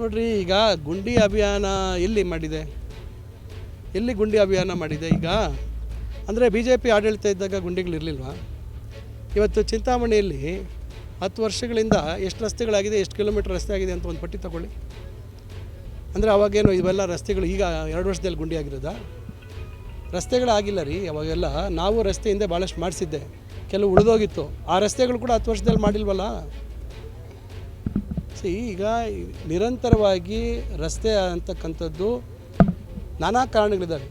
ನೋಡ್ರಿ, ಈಗ ಗುಂಡಿ ಅಭಿಯಾನ ಎಲ್ಲಿ ಮಾಡಿದೆ? ಎಲ್ಲಿ ಗುಂಡಿ ಅಭಿಯಾನ ಮಾಡಿದೆ ಈಗ? ಅಂದರೆ ಬಿ ಜೆ ಪಿ ಆಡಳಿತ ಇದ್ದಾಗ ಗುಂಡಿಗಳಿರಲಿಲ್ವಾ ಇವತ್ತು ಚಿಂತಾಮಣಿಯಲ್ಲಿ ಹತ್ತು ವರ್ಷಗಳಿಂದ ಎಷ್ಟು ರಸ್ತೆಗಳಾಗಿದೆ, ಎಷ್ಟು ಕಿಲೋಮೀಟರ್ ರಸ್ತೆ ಆಗಿದೆ ಅಂತ ಒಂದು ಪಟ್ಟಿ ತಗೊಳ್ಳಿ. ಅಂದರೆ ಅವಾಗೇನು ಇವೆಲ್ಲ ರಸ್ತೆಗಳು ಈಗ ಎರಡು ವರ್ಷದಲ್ಲಿ ಗುಂಡಿ ಆಗಿರೋದಾ? ರಸ್ತೆಗಳಾಗಿಲ್ಲ ರೀ, ಅವಾಗೆಲ್ಲ ನಾವು ರಸ್ತೆಯಿಂದ ಭಾಳಷ್ಟು ಮಾಡಿಸಿದ್ದೆ. ಕೆಲವು ಉಳಿದೋಗಿತ್ತು. ಆ ರಸ್ತೆಗಳು ಕೂಡ ಹತ್ತು ವರ್ಷದಲ್ಲಿ ಮಾಡಿಲ್ವಲ್ಲ? ಸಿ ಈಗ ನಿರಂತರವಾಗಿ ರಸ್ತೆ ಅಂತಕ್ಕಂಥದ್ದು ನಾನಾ ಕಾರಣಗಳಿದ್ದಾವೆ.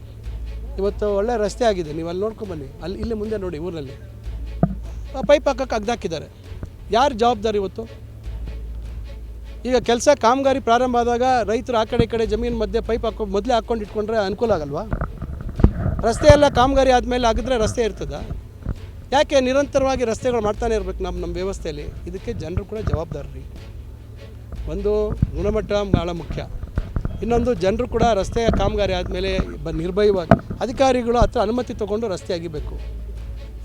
ಇವತ್ತು ಒಳ್ಳೆ ರಸ್ತೆ ಆಗಿದೆ ನೀವು ಅಲ್ಲಿ ನೋಡ್ಕೊಂಬನ್ನಿ ಅಲ್ಲಿ, ಇಲ್ಲಿ ಮುಂದೆ ನೋಡಿ ಊರಲ್ಲಿ ಪೈಪ್ ಹಾಕೋಕ್ಕೆ ಅಗ್ದಾಕಿದ್ದಾರೆ ಯಾರು ಜವಾಬ್ದಾರಿ ಇವತ್ತು? ಈಗ ಕೆಲಸ ಕಾಮಗಾರಿ ಪ್ರಾರಂಭ ಆದಾಗ ರೈತರು ಆ ಕಡೆ ಕಡೆ ಜಮೀನು ಮಧ್ಯೆ ಪೈಪ್ ಹಾಕೊ, ಮೊದಲೇ ಹಾಕ್ಕೊಂಡು ಇಟ್ಕೊಂಡ್ರೆ ಅನುಕೂಲ ಆಗಲ್ವಾ? ರಸ್ತೆ ಎಲ್ಲ ಕಾಮಗಾರಿ ಆದಮೇಲೆ ಆಗಿದ್ರೆ ರಸ್ತೆ ಇರ್ತದ? ಯಾಕೆ ನಿರಂತರವಾಗಿ ರಸ್ತೆಗಳು ಮಾಡ್ತಾನೆ ಇರ್ಬೇಕು ನಮ್ಮ ನಮ್ಮ ವ್ಯವಸ್ಥೆಯಲ್ಲಿ? ಇದಕ್ಕೆ ಜನರು ಕೂಡ ಜವಾಬ್ದಾರರಿ. ಒಂದು ಗುಣಮಟ್ಟ ಭಾಳ ಮುಖ್ಯ. ಇನ್ನೊಂದು ಜನರು ಕೂಡ ರಸ್ತೆಯ ಕಾಮಗಾರಿ ಆದಮೇಲೆ ಬ ನಿರ್ಭಯವಾಗಿ ಅಧಿಕಾರಿಗಳು ಹತ್ರ ಅನುಮತಿ ತೊಗೊಂಡು ರಸ್ತೆ ಆಗಿಬೇಕು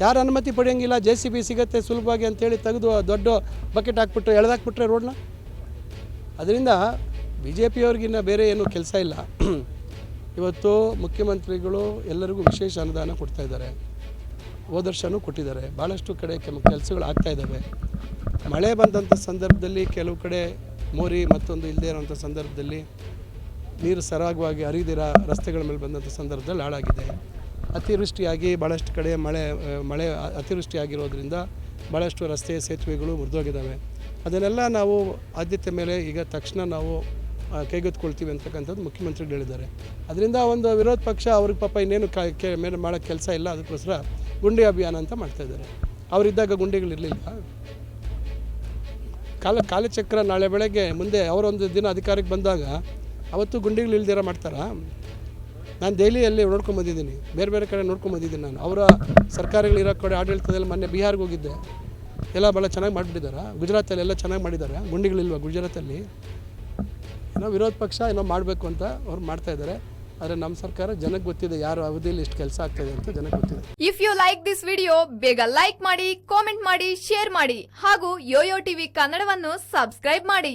ಯಾರು ಅನುಮತಿ ಪಡೆಯೋಂಗಿಲ್ಲ, ಜೆ ಸಿ ಬಿ ಸಿಗತ್ತೆ ಸುಲಭವಾಗಿ ಅಂತೇಳಿ ತೆಗೆದು ದೊಡ್ಡ ಬಕೆಟ್ ಹಾಕ್ಬಿಟ್ರೆ, ಎಳೆದಾಕ್ಬಿಟ್ರೆ ರೋಡ್ನ. ಅದರಿಂದ ಬಿ ಜೆ ಪಿಯವ್ರಿಗಿನ್ನ ಬೇರೆ ಏನು ಕೆಲಸ ಇಲ್ಲ. ಇವತ್ತು ಮುಖ್ಯಮಂತ್ರಿಗಳು ಎಲ್ಲರಿಗೂ ವಿಶೇಷ ಅನುದಾನ ಕೊಡ್ತಾ ಇದ್ದಾರೆ. ಹೋದ ವರ್ಷವೂ ಕೊಟ್ಟಿದ್ದಾರೆ. ಭಾಳಷ್ಟು ಕಡೆ ಕೆಲವು ಕೆಲಸಗಳು ಆಗ್ತಾ ಇದ್ದಾವೆ. ಮಳೆ ಬಂದಂಥ ಸಂದರ್ಭದಲ್ಲಿ ಕೆಲವು ಕಡೆ ಮೋರಿ ಮತ್ತೊಂದು ಇಲ್ಲದೇ ಇರೋಂಥ ಸಂದರ್ಭದಲ್ಲಿ ನೀರು ಸರಾಗವಾಗಿ ಹರಿದಿರ ರಸ್ತೆಗಳ ಮೇಲೆ ಬಂದಂಥ ಸಂದರ್ಭದಲ್ಲಿ ಹಾಳಾಗಿದೆ. ಅತಿವೃಷ್ಟಿಯಾಗಿ ಭಾಳಷ್ಟು ಕಡೆ ಮಳೆ ಮಳೆ ಅತಿವೃಷ್ಟಿಯಾಗಿರೋದ್ರಿಂದ ಅತಿವೃಷ್ಟಿ ಭಾಳಷ್ಟು ರಸ್ತೆ ಸೇತುವೆಗಳು ಮುರಿದೋಗಿದ್ದಾವೆ. ಅದನ್ನೆಲ್ಲ ನಾವು ಆದ್ಯತೆ ಮೇಲೆ ಈಗ ತಕ್ಷಣ ನಾವು ಕೈಗೆತ್ಕೊಳ್ತೀವಿ ಅಂತಕ್ಕಂಥದ್ದು ಮುಖ್ಯಮಂತ್ರಿಗಳು ಹೇಳಿದ್ದಾರೆ. ಅದರಿಂದ ಒಂದು ವಿರೋಧ ಪಕ್ಷ ಅವ್ರಿಗೆ ಪಾಪ ಇನ್ನೇನು ಕಾ, ಮೇಲೆ ಮಾಡೋ ಕೆಲಸ ಇಲ್ಲ, ಅದಕ್ಕೋಸ್ಕರ ಗುಂಡಿ ಅಭಿಯಾನ ಅಂತ ಮಾಡ್ತಾ ಇದ್ದಾರೆ. ಅವರಿದ್ದಾಗ ಗುಂಡಿಗಳಿರಲಿಲ್ಲ. ಕಾಲ ಕಾಲಚಕ್ರ ನಾಳೆ ಬೆಳಗ್ಗೆ ಮುಂದೆ ಅವರೊಂದು ದಿನ ಅಧಿಕಾರಕ್ಕೆ ಬಂದಾಗ ಅವತ್ತು ಗುಂಡಿಗಳು ಇಲ್ದಿರ ಮಾಡ್ತಾರ? ನಾನು ದೆಹಲಿಯಲ್ಲಿ ನೋಡ್ಕೊಂಬಂದಿದ್ದೀನಿ ಬೇರೆ ಬೇರೆ ಕಡೆ ನೋಡ್ಕೊಂಬಂದಿದ್ದೀನಿ ನಾನು. ಅವರ ಸರ್ಕಾರಗಳಿರೋ ಕಡೆ ಆಡಳಿತದಲ್ಲಿ ಮೊನ್ನೆ ಬಿಹಾರ್ಗೆ ಹೋಗಿದ್ದೆ. ಎಲ್ಲ ಭಾಳ ಚೆನ್ನಾಗಿ ಮಾಡಿಬಿಟ್ಟಿದ್ದಾರೆ ಗುಜರಾತಲ್ಲಿ ಎಲ್ಲ ಚೆನ್ನಾಗಿ ಮಾಡಿದ್ದಾರೆ ಗುಂಡಿಗಳಿಲ್ವ ಗುಜರಾತಲ್ಲಿ? ಏನೋ ವಿರೋಧ ಪಕ್ಷ ಏನೋ ಮಾಡಬೇಕು ಅಂತ ಅವ್ರು ಮಾಡ್ತಾ ಇದ್ದಾರೆ. ಆದರೆ ನಮ್ಮ ಸರ್ಕಾರ ಜನಕ್ಕೆ ಗೊತ್ತಿದೆ ಯಾರು ಅವಧಿಯಲ್ಲಿ ಇಷ್ಟು ಕೆಲಸ ಆಗ್ತದೆ ಅಂತ ಜನಕ್ಕೆ ಗೊತ್ತಿದೆ. If you like this video ಬೇಗ ಲೈಕ್ ಮಾಡಿ ಕಾಮೆಂಟ್ ಮಾಡಿ ಶೇರ್ ಮಾಡಿ ಹಾಗೂ ಯೋಯೋ ಟಿವಿ ಕನ್ನಡವನ್ನು ಸಬ್ಸ್ಕ್ರೈಬ್ ಮಾಡಿ.